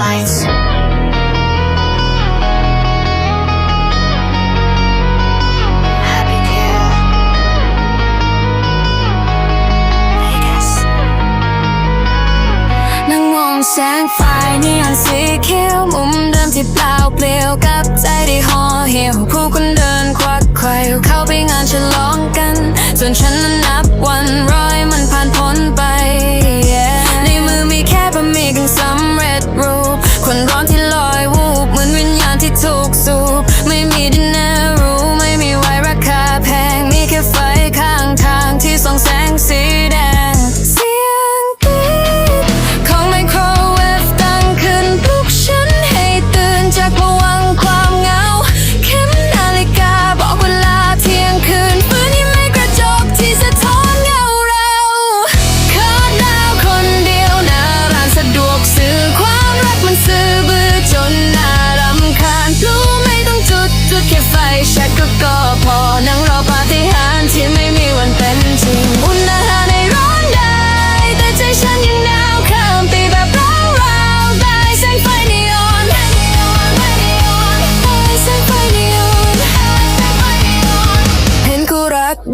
nights. Happy Deal. Vegas. นั่งมองแสงไฟนีออนสี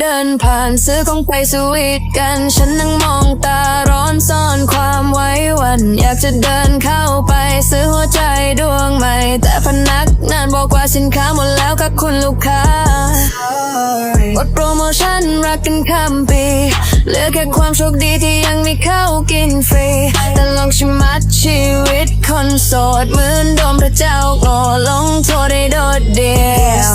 เดินผ่านซื้อของไปสวีทกัน ฉันนั่งมองตาร้อนซ่อนความไว้วัน อยากจะเดินเข้าไปซื้อหัวใจดวงใหม่ แต่พนักงานบอกว่าสินค้าหมดแล้วค่ะคุณลูกค้าหมดโปรโมชั่นรักกันข้ามปีเหลือแค่ความโชคดีที่ยังมีข้าวกินฟรี แต่ลองชิมัดชีวิตคนโสดเหมือนดมพระเจ้าโง่ลงโทษได้โดดเดียว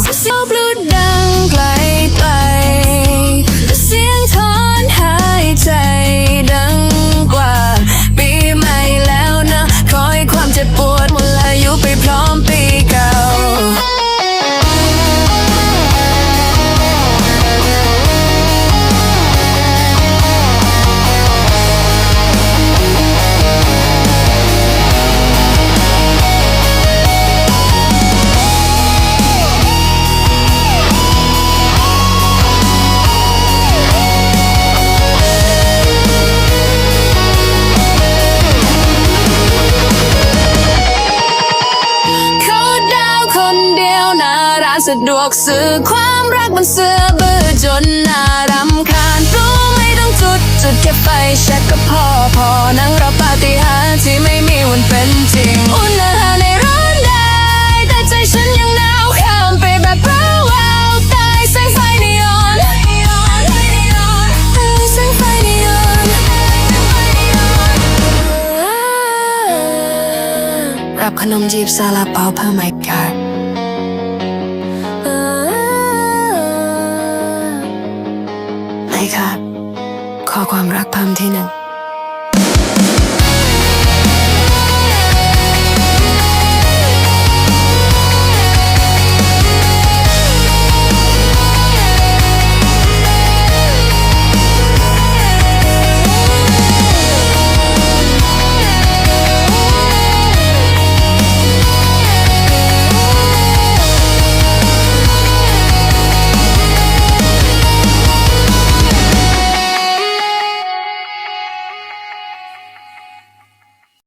สะดวกซื้อความรักมันเสือเบื่อจนน่ารำคาญรู้ไม่ต้องจุดจุดแค่ไฟแช็กก็พอพอนั่งรอปาฏิหาริย์ที่ไม่มีวันเป็นจริง อุ่นอาหารในร้านได้ แต่ใจฉันยังหนาวข้ามไปแบบเบาๆใต้แสงไฟนีออนแสงไฟนีออนรับขนมจีบซาลาเปาเพิ่มไม ค่ะขอความรักเพิ่มที่หนึ่ง